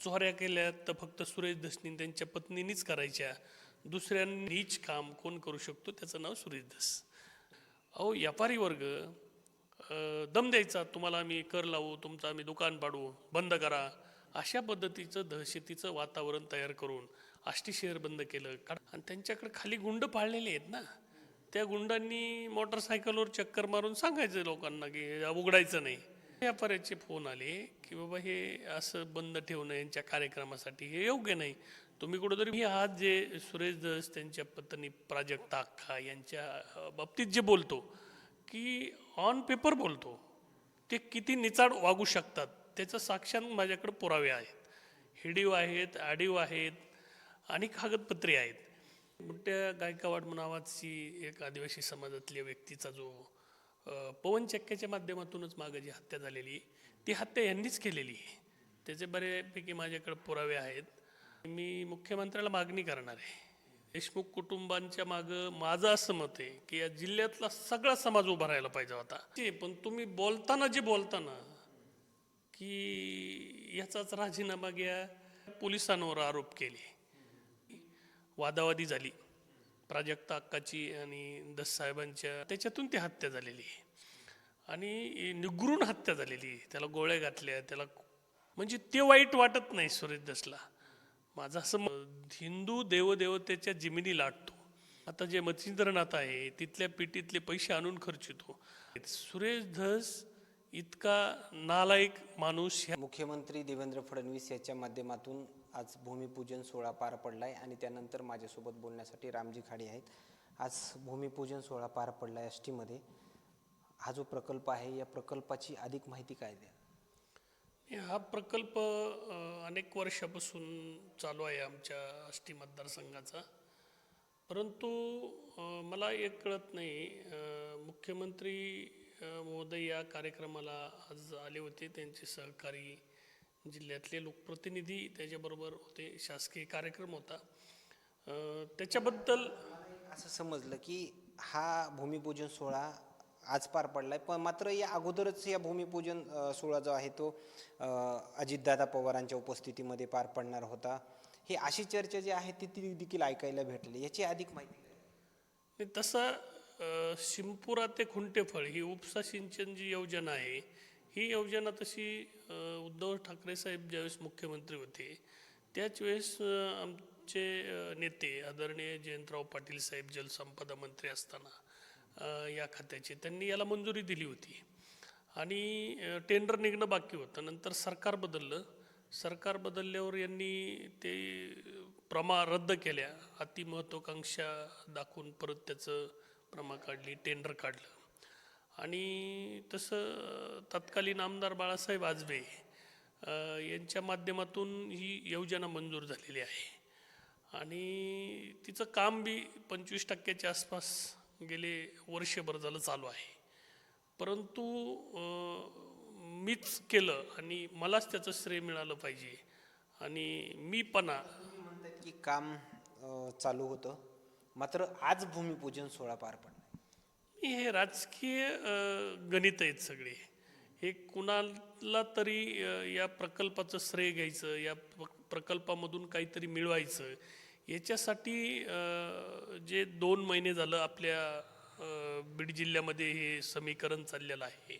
चोऱ्या केल्या तर फक्त सुरेश धसनी त्यांच्या पत्नीनीच करायच्या. दुसऱ्यांनीच काम कोण करू शकतो? त्याचं नाव सुरेश धस. अहो व्यापारी वर्ग दम द्यायचा तुम्हाला आम्ही कर लावू तुमचं आम्ही दुकान पाडू बंद करा. अशा पद्धतीचं दहशतीचं वातावरण तयार करून आष्टी शहर बंद केलं. कारण आणि त्यांच्याकडे खाली गुंड पाळलेले आहेत ना. त्या गुंडांनी मोटरसायकलवर चक्कर मारून सांगायचं लोकांना की उघडायचं नाही. व्यापाऱ्याचे फोन आले की बाबा हे असं बंद ठेवणं यांच्या कार्यक्रमासाठी हे योग्य नाही. तुम्ही कुठंतरी मी आज जे सुरेश दस त्यांच्या पत्नी प्राजक्ता अक्का यांच्या बाबतीत जे बोलतो की ऑन पेपर बोलतो ते किती निचाड वागू शकतात त्याचं साक्षात माझ्याकडे पुरावे आहेत. हिडीव आहेत आडीव आहेत आणि कागदपत्रे आहेत. मोठ्या गायकवाड नावाची एक आदिवासी समाजातल्या व्यक्तीचा जो पवन चक्क्याच्या माध्यमातूनच मागं जी हत्या झालेली ती हत्या यांनीच केलेली आहे. त्याचे बऱ्यापैकी माझ्याकडे पुरावे आहेत. मी मुख्यमंत्र्याला मागणी करणार आहे. देशमुख कुटुंबांच्या मागं माझं असं मत आहे की या जिल्ह्यातला सगळा समाज उभा राहायला पाहिजे होता. ते पण तुम्ही बोलताना जे बोलताना की याचाच राजीनामा घ्या पोलिसांवर आरोप केले. वादावादी झाली. प्राजक्ता अक्काची आणि दस साहेबांच्या त्याच्यातून ती हत्या झालेली आहे. आणि निगरून हत्या झालेली आहे. त्याला गोळ्या घातल्या त्याला म्हणजे ते वाईट वाटत नाही सुरेश दसला. माझं असं हिंदू देवदेवतेच्या जिमिनी लाटतो. आता जे मच्छिंद्रनाथ आहे तिथल्या पिटीतले पैसे आणून खर्चितो. सुरेश धस इतका नालायक माणूस ह्या मुख्यमंत्री देवेंद्र फडणवीस याच्या माध्यमातून आज भूमिपूजन सोहळा पार पडला आहे आणि त्यानंतर माझ्यासोबत बोलण्यासाठी रामजी खाडे आहेत. आज भूमिपूजन सोहळा पार पडला आहे आष्टीमध्ये हा जो प्रकल्प आहे या प्रकल्पाची अधिक माहिती काय द्या हा प्रकल्प अनेक वर्षापासून चालू आहे आमच्या आष्टी मतदारसंघाचा. परंतु मला एक कळत नाही मुख्यमंत्री महोदय या कार्यक्रमाला आज आले होते त्यांचे सहकारी जिल्ह्यातले लोकप्रतिनिधी त्याच्याबरोबर होते शासकीय कार्यक्रम होता. त्याच्याबद्दल असं समजलं की हा भूमिपूजन सोहळा आज पार पडलाय. पण मात्र या अगोदरच या भूमिपूजन सोहळा जो आहे तो अजितदादा पवारांच्या उपस्थितीमध्ये पार पडणार होता. ही अशी चर्चा जी आहे ती ती देखील ऐकायला भेटली. याची अधिक माहिती तसं शिंपुरा ते खुंटेफळ ही उपसा सिंचन जी योजना आहे ही योजना तशी उद्धव ठाकरे साहेब ज्यावेळेस मुख्यमंत्री होते त्याच वेळेस आमचे नेते आदरणीय जयंतराव पाटील साहेब जलसंपदा मंत्री असताना या खात्याचे त्यांनी याला मंजुरी दिली होती. आणि टेंडर निघणं बाकी होतं. नंतर सरकार बदललं. सरकार बदलल्यावर यांनी ते प्रमा रद्द केल्या. अतिमहत्वाकांक्षा दाखवून परत त्याचं प्रमा काढली टेंडर काढलं. आणि तसं तत्कालीन आमदार बाळासाहेब आजबे यांच्या माध्यमातून ही योजना मंजूर झालेली आहे. आणि तिचं काम बी पंचवीस टक्क्याच्या आसपास गेले वर्षभर झालं चालू आहे. परंतु मीच केलं आणि मलाच त्याचं श्रेय मिळालं पाहिजे. आणि मीपणा पणा म्हणतात की काम चालू होतं. मात्र आज भूमिपूजन सोहळा पार पडला. हे राजकीय गणित आहेत सगळे. हे कुणाला तरी या प्रकल्पाचं श्रेय घ्यायचं या प्रकल्पामधून काहीतरी मिळवायचं याच्यासाठी जे दोन महिने झालं आपल्या बीड जिल्ह्यामध्ये हे समीकरण चाललेलं आहे.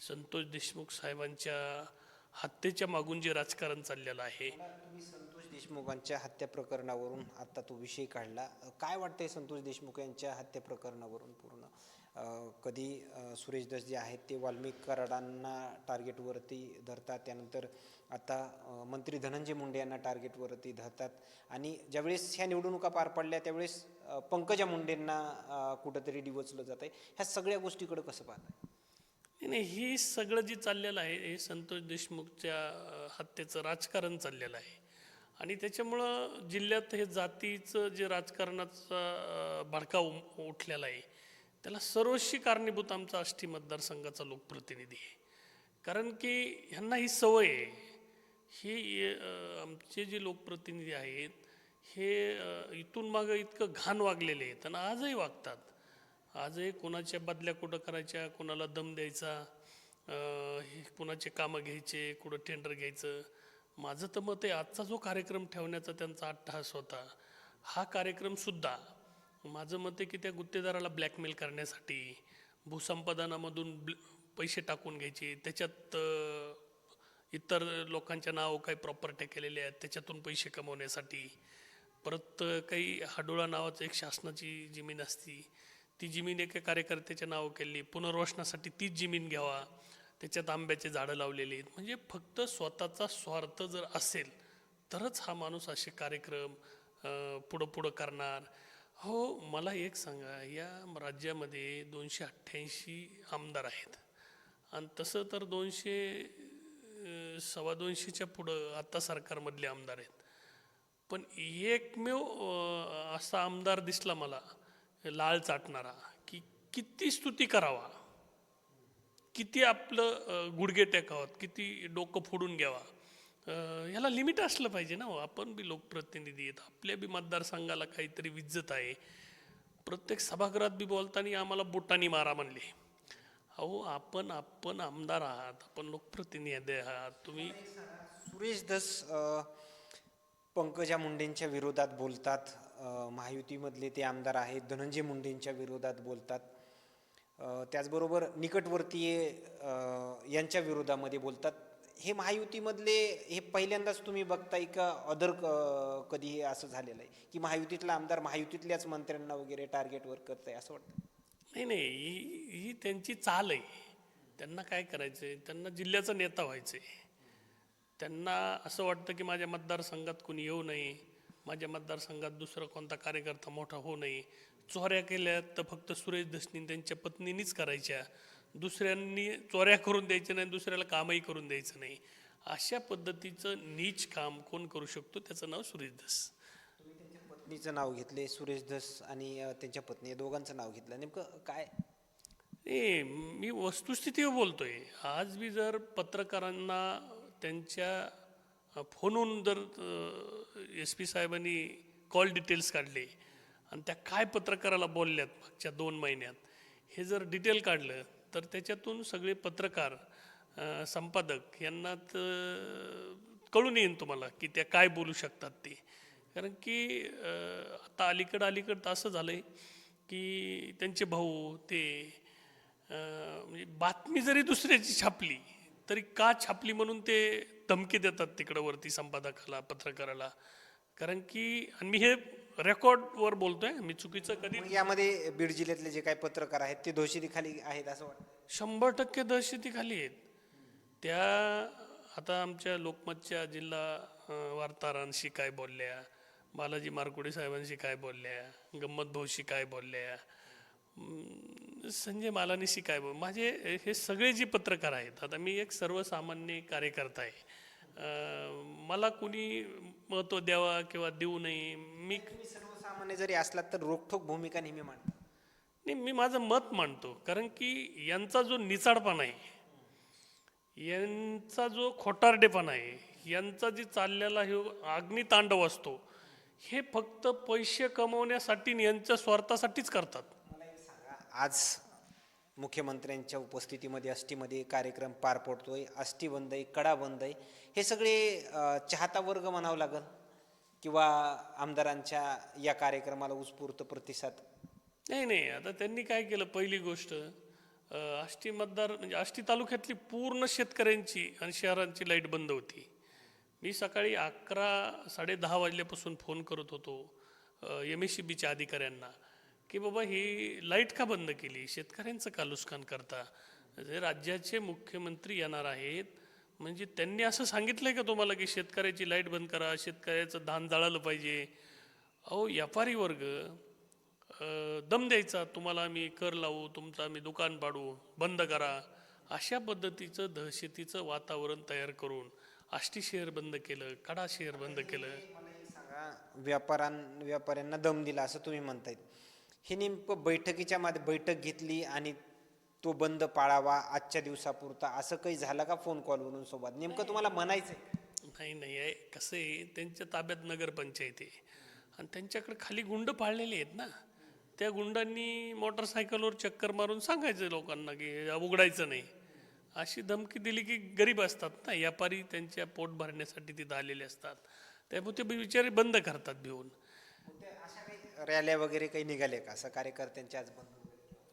संतोष देशमुख साहेबांच्या हत्येच्या मागून जे राजकारण चाललेलं आहे. देशमुखांच्या हत्या प्रकरणावरून आता तो विषय काढला. काय वाटतंय संतोष देशमुख यांच्या हत्या प्रकरणावरून पूर्ण? कधी सुरेशदास सुरेश जे आहेत ते वाल्मिक कराडांना टार्गेटवरती धरतात त्यानंतर आता मंत्री धनंजय मुंडे यांना टार्गेटवरती धरतात. आणि ज्यावेळेस ह्या निवडणुका पार पडल्या त्यावेळेस पंकजा मुंडेंना कुठंतरी डिवचलं जात आहे ह्या सगळ्या गोष्टीकडं कसं पाहताय? नाही नाही सगळं जे चाललेलं आहे हे संतोष देशमुखच्या हत्येचं राजकारण चाललेलं आहे. आणि त्याच्यामुळं जिल्ह्यात हे जातीचं जे राजकारणाचा भडका उ- उठलेला आहे त्याला सर्वस्वी कारणीभूत आमचा आष्टी मतदारसंघाचा लोकप्रतिनिधी आहे. कारण की ह्यांना ही सवय आहे. ही आमचे जे लोकप्रतिनिधी आहेत हे इथून मागं इतकं घाण वागलेले आहेत आणि आजही वागतात. आजही कोणाच्या बदल्या कुठं करायच्या कोणाला दम द्यायचा हे कोणाचे कामं घ्यायचे कुठं टेंडर घ्यायचं माझं तर मत आहे आजचा जो कार्यक्रम ठेवण्याचा त्यांचा अट्टहास होता हा कार्यक्रमसुद्धा माझं मत आहे की त्या गुत्तेदाराला ब्लॅकमेल करण्यासाठी भूसंपादनामधून ब्ल पैसे टाकून घ्यायचे. त्याच्यात इतर लोकांच्या नाव काही प्रॉपर्ट्या केलेल्या आहेत त्याच्यातून पैसे कमवण्यासाठी. परत काही हाडोळा नावाचं एक शासनाची जमीन असती ती जमीन एका कार्यकर्त्याच्या नाव केली. पुनर्वसनासाठी तीच जमीन घ्यावा. त्याच्यात आंब्याचे झाडं लावलेली आहेत. म्हणजे फक्त स्वतःचा स्वार्थ जर असेल तरच हा माणूस असे कार्यक्रम पुढं पुढं करणार. हो मला एक सांगा या राज्यामध्ये दोनशे अठ्ठ्याऐंशी आमदार आहेत. आणि तसं तर दोनशे सव्वा दोनशेच्या पुढं आत्ता सरकारमधले आमदार आहेत. पण एकमेव असा आमदार दिसला मला लाळ चाटणारा की किती स्तुती करावा. किती आपलं गुडघे टेकावत किती डोकं फोडून घ्यावा. ह्याला लिमिट असलं पाहिजे ना हो. आपण बी लोकप्रतिनिधी आहेत. आपल्या बी मतदारसंघाला काहीतरी विज्जत आहे. प्रत्येक सभागृहात बी बोलताना आम्हाला बोटानी मारा म्हणले. अहो आपण आपण आमदार आहात. आपण लोकप्रतिनिधी आहात. तुम्ही सुरेश दस पंकजा मुंडेंच्या विरोधात बोलतात. महायुतीमधले ते आमदार आहेत. धनंजय मुंडेंच्या विरोधात बोलतात. त्याचबरोबर निकटवर्तीय यांच्या विरोधामध्ये बोलतात. हे महायुतीमधले हे पहिल्यांदाच तुम्ही बघताय का अदर कधी हे असं झालेलं आहे? की महायुतीतला आमदार महायुतीतल्याच मंत्र्यांना वगैरे टार्गेटवर करत आहे असं वाटतं? नाही नाही. ही ही त्यांची चाल आहे. त्यांना काय करायचं आहे त्यांना जिल्ह्याचा नेता व्हायचं आहे त्यांना असं वाटतं की माझ्या मतदारसंघात कोणी येऊ नये. माझ्या मतदारसंघात दुसरा कोणता कार्यकर्ता मोठा होऊ नये. चोऱ्या केल्या तर फक्त सुरेश दसनी त्यांच्या पत्नीनीच करायच्या. दुसऱ्यांनी चोऱ्या करून द्यायच्या नाही दुसऱ्याला कामही करून द्यायचं नाही. अशा पद्धतीचं नीच काम कोण करू शकतो? त्याचं नाव सुरेश दस पत्नीचं नाव घेतले सुरेश धस आणि त्यांच्या पत्नी या दोघांचं नाव घेतलं. नेमकं काय? ए मी वस्तुस्थितीवर बोलतोय. आज बी जर पत्रकारांना त्यांच्या फोनहून जर एस पी साहेबांनी कॉल डिटेल्स काढले आणि त्या काय पत्रकाराला बोलल्यात मागच्या दोन महिन्यात हे जर डिटेल काढलं तर त्याच्यातून सगळे पत्रकार संपादक यांना तर कळून येईन तुम्हाला की त्या काय बोलू शकतात ते. कारण की आता अलीकडं अलीकडं तर असं झालं आहे की त्यांचे भाऊ ते म्हणजे बातमी जरी दुसऱ्याची छापली तरी का छापली म्हणून ते धमकी देतात तिकडं वरती संपादकाला पत्रकाराला. कारण की आणि मी हे रेकॉर्डवर बोलतोय मी चुकीचं कधी यामध्ये बीड जिल्ह्यातले जे काही पत्रकार आहेत ते दोषीखाली आहेत असं वाटतं? शंभर टक्के दहशतीखाली आहेत. त्या आता आमच्या लोकमतच्या जिल्हा वार्ताहरांशी काय बोलल्या बालाजी मारकुडे साहेबांशी काय बोलल्या गंमत भाऊशी काय बोलल्या संजय मालानीशी काय बोल माझे हे सगळे जे पत्रकार आहेत आता मी एक सर्वसामान्य कार्यकर्ता आहे. मला कुणी महत्त्व द्यावा किंवा देऊ नये. मी तुम्ही सर्वसामान्य जरी असलात तर रोखठोक भूमिका नेहमी मांडता. नाही मी माझं मत मांडतो. कारण की यांचा जो निचाडपणा आहे यांचा जो खोटारडेपणा आहे यांचा जे चाललेला हे अग्नितांडव असतो हे फक्त पैसे कमवण्यासाठी यांच्या स्वार्थासाठीच करतात. मला एक सांगा. आज मुख्यमंत्र्यांच्या उपस्थितीमध्ये आष्टीमध्ये कार्यक्रम पार पडतोय आष्टी बंद आहे कडा बंद आहे. हे सगळे चाहता वर्ग म्हणावं लागेल किंवा आमदारांच्या या कार्यक्रमाला उत्स्फूर्त प्रतिसाद? नाही नाही. आता त्यांनी काय केलं? पहिली गोष्ट आष्टी मतदार म्हणजे आष्टी तालुक्यातली पूर्ण शेतकऱ्यांची आणि शहरांची लाइट बंद होती. मी सकाळी अकरा साडे दहा वाजल्यापासून फोन करत होतो एम एस सी बीच्या अधिकाऱ्यांना. की बाबा ही लाइट का बंद केली? शेतकऱ्यांचं का नुकसान करता? जे राज्याचे मुख्यमंत्री येणार आहेत म्हणजे त्यांनी असं सांगितलंय का तुम्हाला की शेतकऱ्याची लाइट बंद करा शेतकऱ्याचं धान जाळलं पाहिजे? अहो व्यापारी वर्ग दम द्यायचा तुम्हाला आम्ही कर लावू तुमचं आम्ही दुकान पाडू बंद करा. अशा पद्धतीचं दहशतीचं वातावरण तयार करून आष्टी शहर बंद केलं कडा शहर बंद केलं. सांगा व्यापारां व्यापाऱ्यांना दम दिला असं तुम्ही म्हणतायत. हे नेमकं बैठकीच्या मध्ये बैठक घेतली आणि तो बंद पाळावा आजच्या दिवसापुरता असं काही झालं का फोन कॉलवरून सोबत? नेमकं तुम्हाला म्हणायचं नाही नाही. आहे कसं आहे त्यांच्या ताब्यात नगरपंचायत आहे. आणि त्यांच्याकडे खाली गुंड पाळलेले आहेत ना. त्या गुंडांनी मोटरसायकलवर चक्कर मारून सांगायचं लोकांना की उघडायचं नाही. अशी धमकी दिली की गरीब असतात ना. व्यापारी त्यांच्या पोट भरण्यासाठी तिथं आलेले असतात. त्यामुळे ते बिचारे बंद करतात भिवून रॅल्या वगैरे काही निघाले का? असं कार्यकर्त्यांच्या आज बंद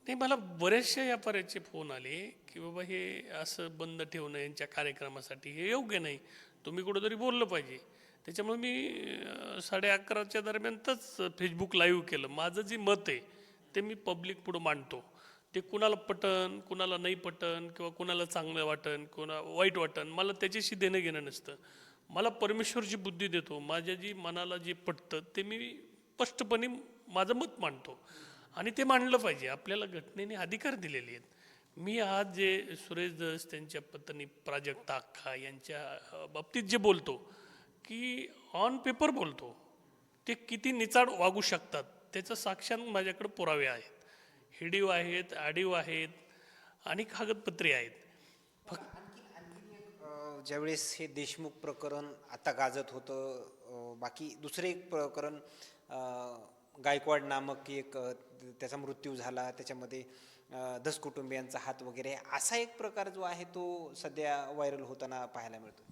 नाही मला बऱ्याचशा व्यापाऱ्याचे फोन आले की बाबा हे असं बंद ठेवणं यांच्या कार्यक्रमासाठी हे योग्य नाही. तुम्ही कुठंतरी बोललं पाहिजे. त्याच्यामुळे मी साडे अकराच्या दरम्यानच फेसबुक लाईव्ह केलं. माझं जे मत आहे ते मी पब्लिक पुढं मांडतो. ते कुणाला पटन कुणाला नाही पटन किंवा कुणाला चांगलं वाटन कुणा वाईट वाटन मला त्याच्याशी देणं घेणं नसतं. मला परमेश्वरची बुद्धी देतो. माझ्या जी मनाला जे पटतं ते मी स्पष्टपणे माझं मत मांडतो. आणि ते मांडलं पाहिजे. आपल्याला घटनेने अधिकार दिलेले आहेत. मी आज जे सुरेश दस त्यांच्या पत्नी प्राजक्ता अख्खा यांच्या बाबतीत जे बोलतो की ऑन पेपर बोलतो ते किती निचाड वागू शकतात त्याचं साक्षात माझ्याकडे पुरावे आहेत. हिडीव आहेत आडीव आहेत आणि कागदपत्रे आहेत. फक्त ज्यावेळेस हे देशमुख प्रकरण आता गाजत होतं बाकी दुसरे एक प्रकरण गायकवाड नामक एक त्याचा मृत्यू झाला. त्याच्यामध्ये दस कुटुंबियांचा हात वगैरे. असा एक प्रकार जो आहे तो सध्या व्हायरल होताना पाहायला मिळतो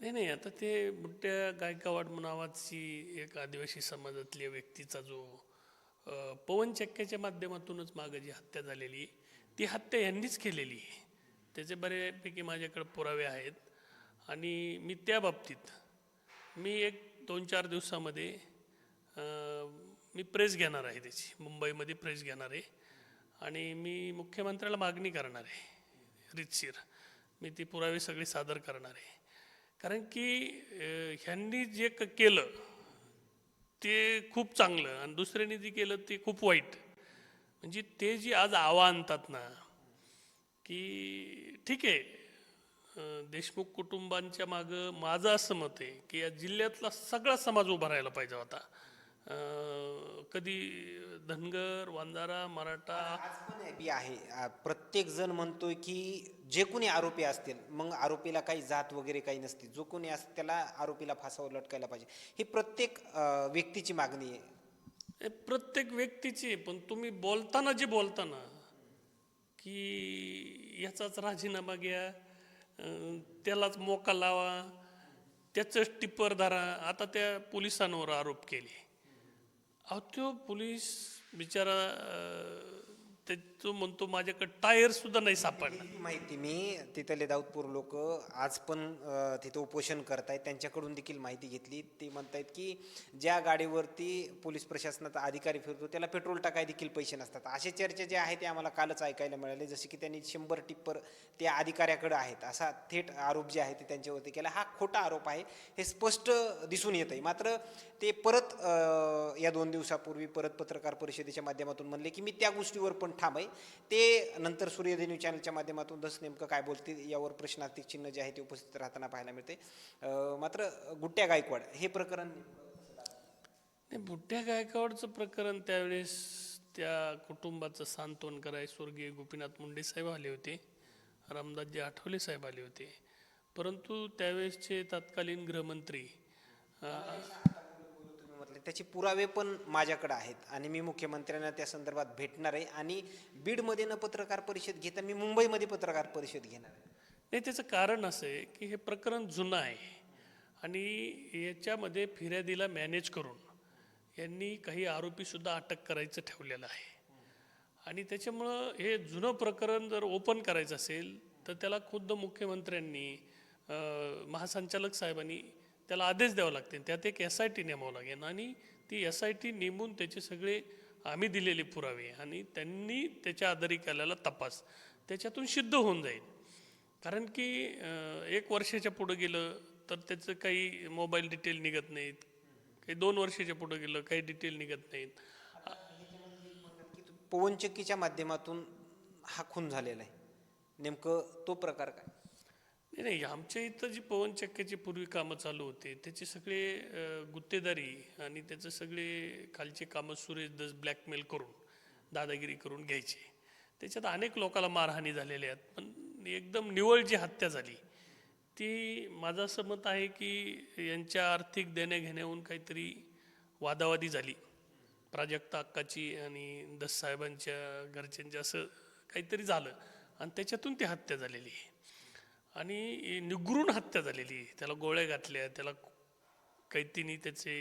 नाही नाही. आता ते मोठ्या गायकवाड नावाची एक आदिवासी समाजातल्या व्यक्तीचा जो पवन चक्क्याच्या माध्यमातूनच मागं जी हत्या झालेली ती हत्या यांनीच केलेली आहे. त्याचे बऱ्यापैकी माझ्याकडे पुरावे आहेत. आणि मी त्या बाबतीत मी एक दोन चार दिवसामध्ये मी प्रेस घेणार आहे त्याची. मुंबईमध्ये प्रेस घेणार आहे. आणि मी मुख्यमंत्र्याला मागणी करणार आहे. रितशीर मी ती पुरावे सगळी सादर करणार आहे. कारण की ह्यांनी जे क केलं ते खूप चांगलं. आणि दुसऱ्यांनी जे केलं ते खूप वाईट. म्हणजे ते जी आज आवा आणतात ना की ठीक आहे देशमुख कुटुंबांच्या मागं माझं असं मत आहे की या जिल्ह्यातला सगळा समाज उभा राहायला पाहिजे होता. कधी धनगर वंजारा मराठा? आज पण बी आहे. प्रत्येक जण म्हणतोय की जे कोणी आरोपी असतील मग आरोपीला काही जात वगैरे काही नसते जो कोणी असते त्याला आरोपीला फासावर लटकायला पाहिजे. ही प्रत्येक व्यक्तीची मागणी आहे. प्रत्येक व्यक्तीची पण तुम्ही बोलताना जे बोलताना की याचाच राजीनामा घ्या त्यालाच मोका लावा त्याचंच टिप्पर धरा. आता त्या पोलिसांवर आरोप केले. अहो तो पोलीस बिचारा ते तो म्हणतो माझ्याकडे टायर सुद्धा नाही सापडला. ही माहिती मी तिथले दाऊदपूर लोक आज पण अ, तिथं उपोषण करतायत. त्यांच्याकडून देखील माहिती घेतली. ते म्हणतायत की ज्या गाडीवरती पोलीस प्रशासनाचा अधिकारी फिरतो त्याला पेट्रोल टाकाय देखील पैसे नसतात. असे चर्चा जे आहे ते आम्हाला कालच ऐकायला मिळाले. जसे की त्यांनी शंभर टिप्पर त्या अधिकाऱ्याकडे आहेत. असा थेट आरोप जे आहे ते त्यांच्यावरती केला. हा खोटा आरोप आहे हे स्पष्ट दिसून येत आहे मात्र ते परत अ, या दोन दिवसापूर्वी परत पत्रकार परिषदेच्या माध्यमातून म्हणले की मी त्या गोष्टीवर पण ठाम आहे. ते नंतर सूर्यदेवी न्यूज चॅनलच्या माध्यमातून दस नेमकं काय बोलतील यावर प्रश्नार्थी चिन्ह जे आहे ते उपस्थित राहताना पाहायला मिळते. मात्र गुट्ट्या गायकवाड हे प्रकरण नाही बुट्ट्या गायकवाडचं प्रकरण त्यावेळेस त्या कुटुंबाचं सांत्वन कराय स्वर्गीय गोपीनाथ मुंडे साहेब आले होते. रामदासजी आठवले साहेब आले होते. परंतु त्यावेळेसचे तत्कालीन गृहमंत्री त्याचे पुरावे पण माझ्याकडे आहेत आणि मी मुख्यमंत्र्यांना त्या संदर्भात भेटणार आहे आणि बीडमध्ये न पत्रकार परिषद घेता मी मुंबईमध्ये पत्रकार परिषद घेणार आहे. नाही त्याचं कारण असं आहे की हे प्रकरण जुनं आहे आणि याच्यामध्ये फिर्यादीला मॅनेज करून यांनी काही आरोपीसुद्धा अटक करायचं ठेवलेलं आहे. आणि त्याच्यामुळं हे जुनं प्रकरण जर ओपन करायचं असेल तर त्याला खुद्द मुख्यमंत्र्यांनी महासंचालक साहेबांनी त्याला आदेश द्यावं लागतील त्यात एक एस आय टी नेमावं लागेल. आणि ती एस आय टी नेमून त्याचे सगळे आम्ही दिलेले पुरावे आणि त्यांनी त्याच्या आधारे केलेला तपास. त्याच्यातून सिद्ध होऊन जाईल. कारण की एक वर्षाच्या पुढं गेलं तर त्याचं काही मोबाईल डिटेल निघत नाहीत. काही दोन वर्षाच्या पुढं गेलं काही डिटेल निघत नाहीत. पवनचक्कीच्या माध्यमातून हा खून झालेला आहे. नेमकं तो प्रकार काय? नाही नाही आमच्या इथं जी पवनचक्क्याची पूर्वी कामं चालू होते त्याचे सगळे गुत्तेदारी आणि त्याचं सगळे खालचे कामं सुरेश दस ब्लॅकमेल करून दादागिरी करून घ्यायचे. त्याच्यात अनेक लोकांना मारहाणी झालेल्या आहेत पण एकदम निवळ जी हत्या झाली ती माझं असं मत आहे की यांच्या आर्थिक देण्याघेण्याहून काहीतरी वादावादी झाली. प्राजक्ता अक्काची आणि दस साहेबांच्या घरच्यांच्या असं काहीतरी झालं आणि त्याच्यातून ती हत्या झालेली आहे. आणि निगरून हत्या झालेली त्याला गोळ्या घातल्या त्याला कैतीने त्याचे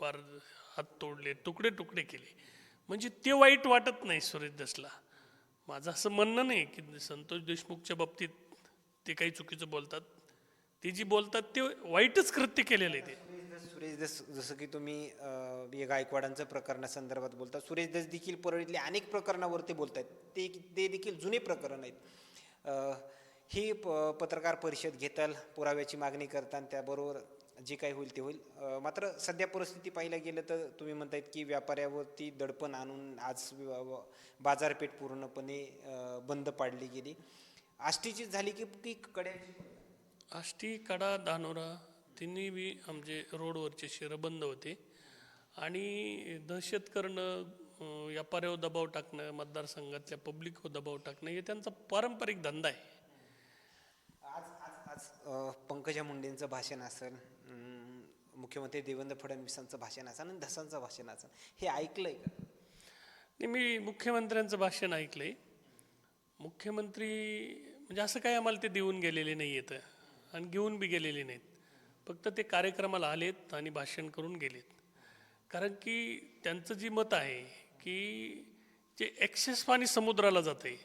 पार हात तोडले तुकडे तुकडे केले. म्हणजे ते वाईट वाटत नाही सुरेश दसला. माझं असं म्हणणं नाही की संतोष देशमुखच्या बाबतीत ते काही चुकीचं बोलतात. ते जी बोलतात ते वाईटच कृत्य केलेलं आहे ते. सुरेश दस जसं की तुम्ही गायकवाडांच्या हे संदर्भात प्रकरणासंदर्भात बोलता सुरेश दस देखील परळीतल्या अनेक प्रकरणावरती बोलत आहेत ते ते देखील जुने प्रकरण आहेत. ही प पत्रकार परिषद घेताल पुराव्याची मागणी करताना त्याबरोबर जे काही होईल ते होईल. मात्र सध्या परिस्थिती पाहायला गेलं तर तुम्ही म्हणतायत की व्यापाऱ्यावरती दडपण आणून आज बाजारपेठ पूर्णपणे बंद पाडली गेली. आष्टीची झाली की की कड्याची? आष्टी कडा धानोरा तिन्ही बी आमचे रोडवरचे शहरं बंद होते. आणि दहशत करणं व्यापाऱ्यावर दबाव टाकणं मतदारसंघातल्या पब्लिकवर दबाव टाकणं हे त्यांचा पारंपरिक धंदा आहे. पंकजा मुंडेंचं भाषण असेल मुख्यमंत्री देवेंद्र फडणवीसांचं भाषण असेल आणि धसांचं भाषण असेल हे ऐकलंय का? नाही, मी मुख्यमंत्र्यांचं भाषण ऐकलंय. मुख्यमंत्री म्हणजे असं काही आम्हाला ते देऊन गेलेले नाही आहेत आणि घेऊन बी गेलेले नाहीत. फक्त ते कार्यक्रमाला आलेत आणि भाषण करून गेलेत. कारण की त्यांचं जी मत आहे की जे एक्सेस पाणी समुद्राला जाते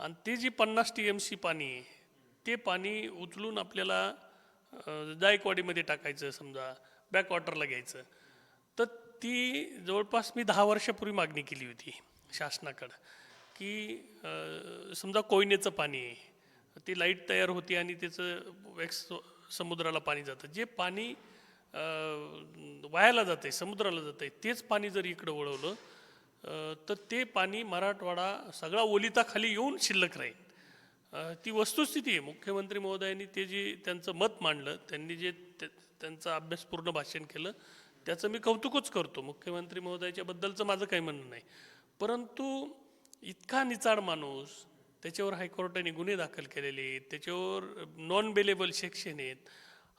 आणि ते जी पन्नास टी एम सी पाणी आहे ते पाणी उचलून आपल्याला जायकवाडीमध्ये टाकायचं समजा बॅकवॉटरला घ्यायचं. तर ती जवळपास मी दहा वर्षापूर्वी मागणी केली होती शासनाकडं की समजा कोयनेचं पाणी आहे ती लाइट तयार होती आणि त्याचं एक्स समुद्राला पाणी जातं. जे पाणी वायाला वायाला जाते समुद्राला जाते तेच पाणी जर इकडं वळवलं तर ते पाणी मराठवाडा सगळा ओलिताखाली येऊन शिल्लक राहील. ती वस्तुस्थिती आहे. मुख्यमंत्री महोदयांनी ते जे त्यांचं मत मांडलं त्यांनी जे त्यांचं अभ्यासपूर्ण भाषण केलं त्याचं मी कौतुकच करतो. मुख्यमंत्री महोदयाच्या बद्दलचं माझं काही म्हणणं नाही. परंतु इतका निचाड माणूस त्याच्यावर हायकोर्टाने गुन्हे दाखल केलेले आहेत त्याच्यावर नॉन बेलेबल सेक्शन आहेत.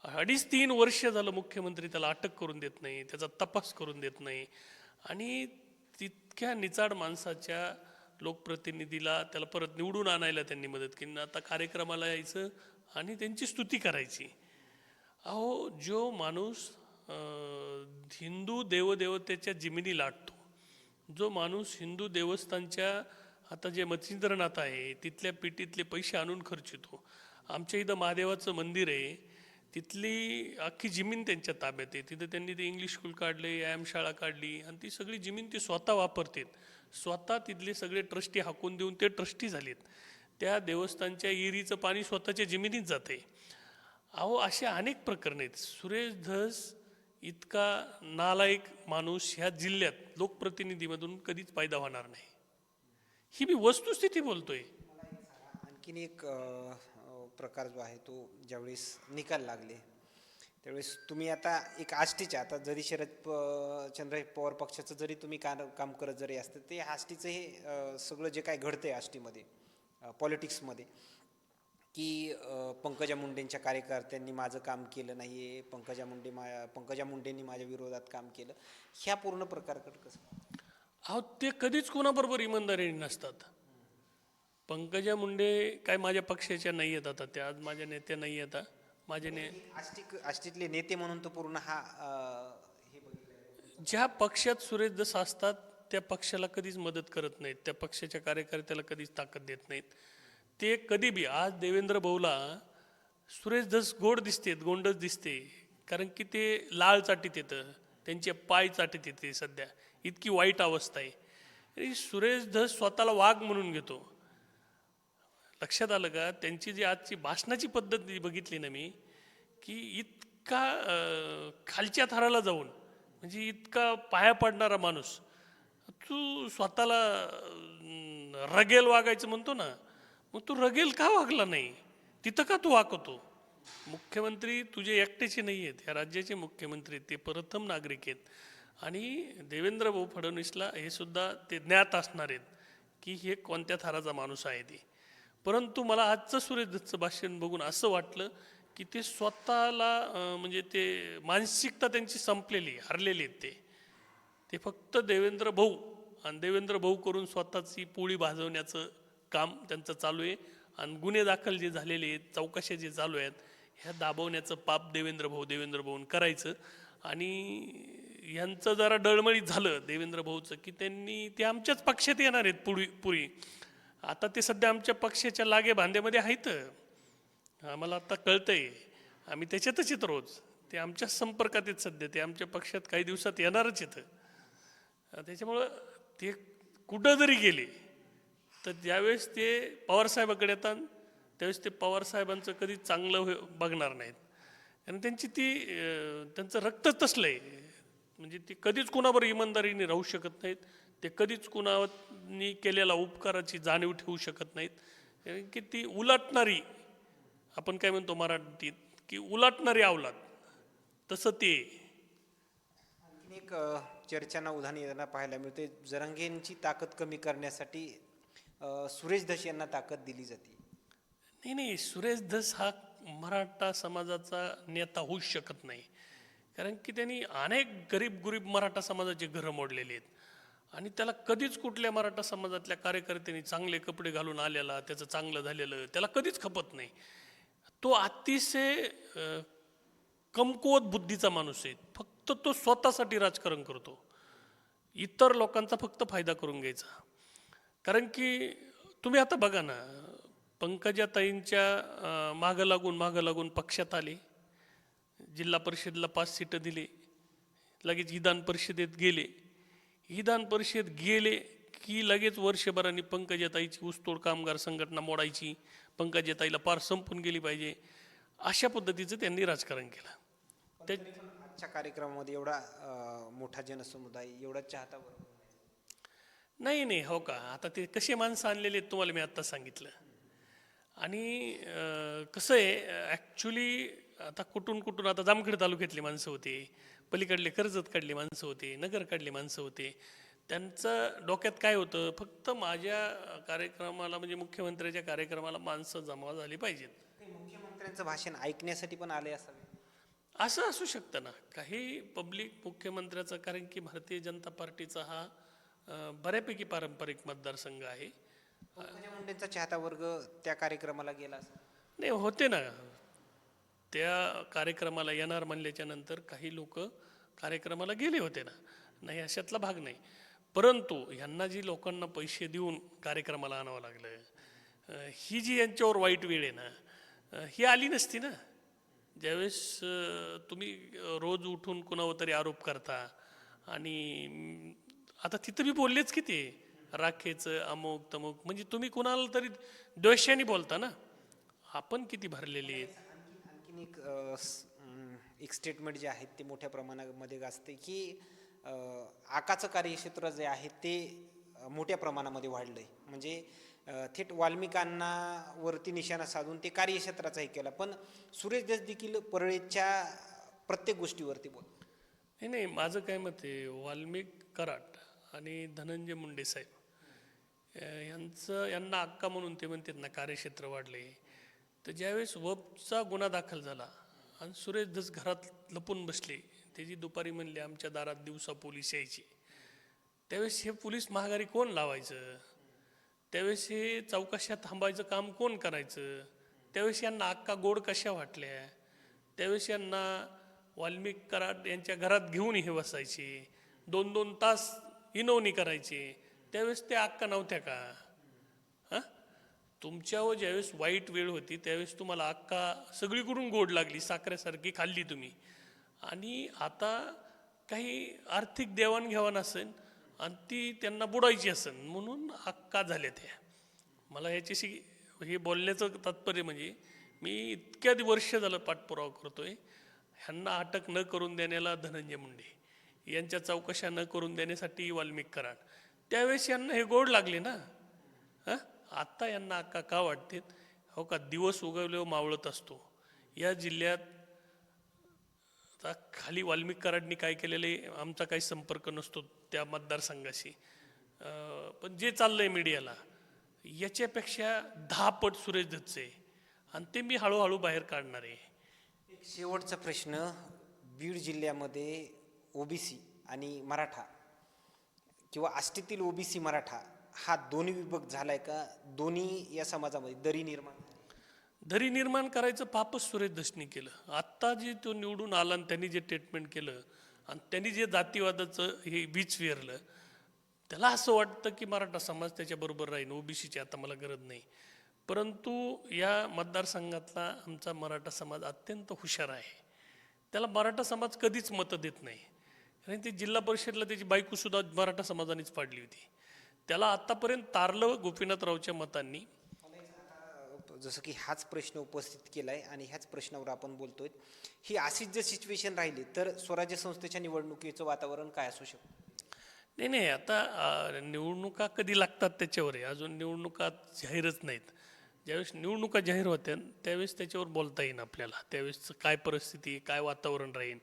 अडीच तीन वर्ष झालं मुख्यमंत्री त्याला अटक करून देत नाही त्याचा तपास करून देत नाही. आणि तितक्या निचाड माणसाच्या लोकप्रतिनिधीला त्याला परत निवडून आणायला त्यांनी मदत केली. आता कार्यक्रमाला यायचं आणि त्यांची स्तुती करायची. अहो जो माणूस अं, हिंदू देवदेवतेच्या जिमिनी लाटतो जो माणूस हिंदू देवस्थानच्या आता जे मच्छिंद्रनाथ आहे तिथल्या पिटीतले पैसे आणून खर्चितो. आमच्या इथं महादेवाचं मंदिर आहे तिथली अख्खी जमीन त्यांच्या ताब्यात आहे. तिथं त्यांनी ते इंग्लिश स्कूल काढले व्यायामशाळा काढली आणि ती सगळी जमीन ते स्वतः वापरतात. स्वतः तिथले सगळे ट्रस्टी हाकून देऊन ते ट्रस्टी झालेत. त्या देवस्थानच्या इरीचं पाणी स्वतःच्या जमिनीत जाते अहो असे अनेक प्रकरण आहेत. सुरेश धस इतका नालायक माणूस ह्या जिल्ह्यात लोकप्रतिनिधीमधून कधीच फायदा होणार नाही. ही मी वस्तुस्थिती बोलतोय. आणखीन एक प्रकार जो आहे तो ज्यावेळेस निकाल लागले त्यावेळेस तुम्ही आता एक आष्टीच्या आता जरी शरद प चंद्र पवार पक्षाचं जरी तुम्ही का काम करत जरी असतं ते आष्टीचं हे सगळं जे काय घडतं आहे आष्टीमध्ये पॉलिटिक्समध्ये की पंकजा मुंडेंच्या कार्यकर्त्यांनी माझं काम केलं नाही आहे पंकजा मुंडे मा पंकजा मुंडेंनी माझ्या विरोधात काम केलं ह्या पूर्ण प्रकारकडे कसं अहो ते कधीच कोणाबरोबर इमानदारीने नसतात. पंकजा मुंडे काय माझ्या पक्षाच्या नाही आहेत आता त्या आज माझ्या नेत्या नाही आहेत माझे ने आष्टिक आष्टीतले नेते म्हणून तो पूर्ण हा अ, हे बघितलं ज्या पक्षात सुरेश दस असतात त्या पक्षाला कधीच मदत करत नाहीत. त्या पक्षाच्या कार्यकर्त्याला कधीच ताकद देत नाहीत. ते कधी बी आज देवेंद्र भाऊला सुरेश दस गोड दिसतेत गोंडच दिसते. कारण की ते लाळ चाटीत येतं. त्यांचे पाय चाटीत येते सध्या. इतकी वाईट अवस्था आहे. आणि सुरेश धस स्वतःला वाघ म्हणून घेतो. लक्षात आलं का? त्यांची जी आजची भाषणाची पद्धत बघितली ना मी की इतका खालच्या थराला जाऊन म्हणजे इतका पाया पडणारा माणूस तू स्वतःला रगेल वागायचं म्हणतो ना मग तू रगेल का वागला नाही? तिथं का तू वागवतो मुख्यमंत्री तुझे एकट्याचे नाही आहेत या राज्याचे मुख्यमंत्री ते प्रथम नागरिक आहेत. आणि देवेंद्र भाऊ फडणवीसला हे सुद्धा ते ज्ञात असणार आहेत की हे कोणत्या थराचा माणूस आहे ते. परंतु मला आजचं सुरेश भाषण बघून असं वाटलं की ते स्वतःला म्हणजे ते मानसिकता त्यांची संपलेली हरलेली आहेत ते. ते फक्त देवेंद्र भाऊ आणि देवेंद्र भाऊ करून स्वतःची पोळी भाजवण्याचं काम त्यांचं चालू आहे. आणि गुन्हे दाखल जे झालेले आहेत चौकशा जे चालू आहेत ह्या दाबवण्याचं पाप देवेंद्र भाऊ देवेंद्र भाऊन करायचं. आणि यांचं जरा डळमळीत झालं देवेंद्र भाऊचं की त्यांनी ते आमच्याच पक्षात येणार आहेत पुढी पुरी आता ते सध्या आमच्या पक्षाच्या लागे भांद्यामध्ये आहेत. आम्हाला आता कळतंय. आम्ही त्याच्यातच येत रोज. ते आमच्या संपर्कात आहेत सध्या. ते आमच्या पक्षात काही दिवसात येणारच येतं त्याच्यामुळं ते कुठं जरी गेले तर ज्यावेळेस ते पवारसाहेबाकडे येतात त्यावेळेस ते पवारसाहेबांचं कधी चांगलं होय- बघणार नाहीत. आणि त्यांची ती त्यांचं रक्तच तसलं आहे म्हणजे ते कधीच कोणावर इमानदारीने राहू शकत नाहीत. ते कधीच कुणानी केलेल्या उपकाराची जाणीव ठेवू शकत नाहीत. कारण की ती उलटणारी आपण काय म्हणतो मराठीत की उलटणारी अवलाद. तसं ते. एक चर्चांना उधाण येताना पाहायला मिळते. जरांगेंची ताकद कमी करण्यासाठी सुरेश धस यांना ताकद दिली जाते. नाही नाही सुरेश धस हा मराठा समाजाचा नेता होऊच शकत नाही. कारण की त्यांनी अनेक गरीब गरीब मराठा समाजाचे घरं मोडलेले आहेत. आणि त्याला कधीच कुठल्या मराठा समाजातल्या कार्यकर्त्यांनी चांगले कपडे घालून आलेला त्याचं चांगलं झालेलं त्याला कधीच खपत नाही. तो अतिशय कमकुवत बुद्धीचा माणूस आहे. फक्त तो स्वतःसाठी राजकारण करतो. इतर लोकांचा फक्त फायदा करून घ्यायचा. कारण की तुम्ही आता बघा ना पंकजाताईंच्या मागं लागून मागं लागून पक्षात आले. जिल्हा परिषदला पाच सीटं दिली. लगेच विधान परिषदेत गेले. विधान परिषद गेले की लगेच वर्षभराने पंकजाताईची ऊसतोड कामगार संघटना मोडायची. पंकजाताईला पार संपून गेली पाहिजे. अशा पद्धतीचं त्यांनी राजकारण केलं. त्या आजच्या कार्यक्रमामध्ये एवढा मोठा जनसमुदाय एवढा चाहता वर्ग नाही. नाही हो का? आता ते कसे माणसं आणलेले आहेत तुम्हाला मी आत्ता सांगितलं. आणि कसं आहे ॲक्च्युली आता कुठून कुठून आता जामखेड तालुक्यातली माणसं होती. पलीकडले कर्जत काढली माणसं होती नगर काढली माणसं होती. त्यांचं डोक्यात काय होतं? फक्त माझ्या कार्यक्रमाला म्हणजे मुख्यमंत्र्याच्या कार्यक्रमाला माणसं जमा झाली पाहिजेत. मुख्यमंत्र्यांचं भाषण ऐकण्यासाठी पण आले असावे. असं असू शकतं ना. काही पब्लिक मुख्यमंत्र्याचा कारण की भारतीय जनता पार्टीचा हा बऱ्यापैकी पारंपरिक मतदारसंघ आहे. मुंडेंचा चाहता वर्ग त्या कार्यक्रमाला गेला नाही होते ना. त्या कार्यक्रमाला येणार म्हणल्याच्या नंतर काही लोक कार्यक्रमाला गेले होते ना. नाही अशातला भाग नाही. परंतु ह्यांना जी लोकांना पैसे देऊन कार्यक्रमाला आणावं लागलं ही जी यांच्यावर वाईट वेळ आहे ना ही आली नसती ना. ज्यावेळेस तुम्ही रोज उठून कुणावर तरी आरोप करता आणि आता तिथं मी बोललेच की ते राखेचं अमुक तमुक म्हणजे तुम्ही कुणाला तरी द्वेषाने बोलता ना. आपण किती भरलेले आहेत. आणखीन एक एक स्टेटमेंट जे आहे ते मोठ्या प्रमाणामध्ये गाजते की आकाचं कार्यक्षेत्र जे आहे ते मोठ्या प्रमाणामध्ये वाढलं आहे म्हणजे थेट वाल्मिकांना वरती निशाणा साधून ते कार्यक्षेत्राचा हे केला. पण सुरेश देश देखील परळीच्या प्रत्येक गोष्टीवरती बोल नाही नाही माझं काय मत आहे वाल्मिक कराट आणि धनंजय मुंडे साहेब यांचं यांना अक्का म्हणून ते म्हणतात ना कार्यक्षेत्र वाढले तर ज्यावेळेस वबचा गुन्हा दाखल झाला आणि सुरेश दस घरात लपून बसले त्याची दुपारी म्हणले आमच्या दारात दिवसा पोलीस यायची. त्यावेळेस हे पोलीस महागारी कोण लावायचं? त्यावेळेस हे चौकशा थांबायचं काम कोण करायचं? त्यावेळेस यांना अक्का गोड कशा वाटल्या? त्यावेळेस यांना वाल्मिक कराड यांच्या घरात घेऊन हे बसायचे. दोन दोन तास इनवणी करायचे. त्यावेळेस त्या अक्का नव्हत्या का? तुमच्यावर ज्यावेळेस वाईट वेळ होती त्यावेळेस तुम्हाला अक्का सगळीकडून गोड लागली साखरेसारखी खाल्ली तुम्ही. आणि आता काही आर्थिक देवाणघेवाण असेल आणि ती त्यांना बुडायची असेल म्हणून अक्का झाल्या त्या मला ह्याच्याशी हे बोलण्याचं तात्पर्य म्हणजे मी इतक्या वर्ष झालं पाठपुरावा करतो आहे ह्यांना अटक न करून देण्याला धनंजय मुंडे. यांच्या चौकशा न करून देण्यासाठी वाल्मिक कराड. त्यावेळेस यांना हे गोड लागले ना? हां? आत्ता यांना अक्का का वाटते? हो का दिवस उगवल्यावर मावळत असतो. या जिल्ह्यात आता खाली वाल्मिक कराडनी काय केलेलं आहे आमचा काही संपर्क नसतो त्या मतदारसंघाशी. पण जे चाललंय मीडियाला याच्यापेक्षा दहा पट सुरेश दत्तचे. आणि ते मी हळूहळू बाहेर काढणार आहे. एक शेवटचा प्रश्न बीड जिल्ह्यामध्ये ओबीसी आणि मराठा किंवा आष्टीतील ओबीसी मराठा हा दोन्ही विभक्त झालाय का? दोन्ही या समाजामध्ये दरी निर्माण दरी निर्माण करायचं पापच सुरेश दशनी केलं. आत्ता जे तो निवडून आला आणि त्यांनी जे ट्रीटमेंट केलं आणि त्यांनी जे जातीवादाचं हे बीच विहरलं त्याला असं वाटतं की मराठा समाज त्याच्याबरोबर राहील ओबीसीची आता मला गरज नाही. परंतु या मतदारसंघातला आमचा मराठा समाज अत्यंत हुशार आहे. त्याला मराठा समाज कधीच मतं देत नाही. कारण ते जिल्हा परिषदला त्याची बायकोसुद्धा मराठा समाजानेच पाडली होती. त्याला आत्तापर्यंत तारलं गोपीनाथरावच्या मतांनी. जसं की हाच प्रश्न उपस्थित केलाय आणि ह्याच प्रश्नावर आपण बोलतोय. ही अशीच जर सिच्युएशन राहिली तर स्वराज्य संस्थेच्या निवडणुकीचं वातावरण काय असू शकतं? नाही नाही आता निवडणुका कधी लागतात त्याच्यावर? आहे अजून निवडणुका जाहीरच नाहीत. ज्यावेळेस निवडणुका जाहीर होत्या त्यावेळेस त्याच्यावर बोलता येईन आपल्याला. त्यावेळेस काय परिस्थिती आहे, काय वातावरण राहील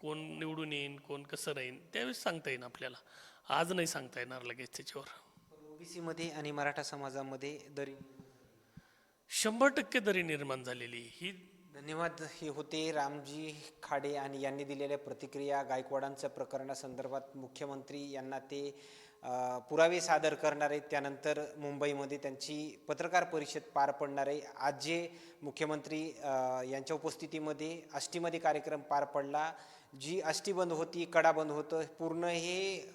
कोण निवडून येईन कोण कसं राहीन त्यावेळेस सांगता येईन आपल्याला. आज नाही सांगता येणार लगेच त्याच्यावर ओबीसी मध्ये आणि मराठा समाजामध्ये दरी शंभर टक्के दरी निर्माण झालेली. ही धन्यवाद हे होते रामजी खाडे आणि यांनी दिलेल्या प्रतिक्रिया गायकवाडांच्या प्रकरणासंदर्भात मुख्यमंत्री यांना ते पुरावे सादर करणार आहेत. त्यानंतर मुंबईमध्ये त्यांची पत्रकार परिषद पार पडणार आहे. आज जे मुख्यमंत्री यांच्या उपस्थितीमध्ये आष्टीमध्ये कार्यक्रम पार पडला. जी आष्टी बंद होती कडा बंद होतं पूर्ण हे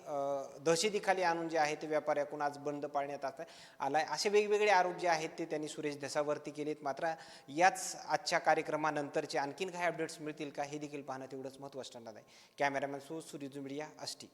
दहशतीखाली आणून जे आहे ते व्यापाऱ्याकडून आज बंद पाळण्यात आता आहे असे वेगवेगळे आरोप जे आहेत ते त्यांनी सुरेश धसावरती केलेत. मात्र याच आजच्या कार्यक्रमानंतरचे आणखीन काही अपडेट्स मिळतील का हे देखील पाहणं तेवढंच महत्त्वाचं ठरणार आहे. कॅमेरामॅन सो सूर्य मीडिया आष्टी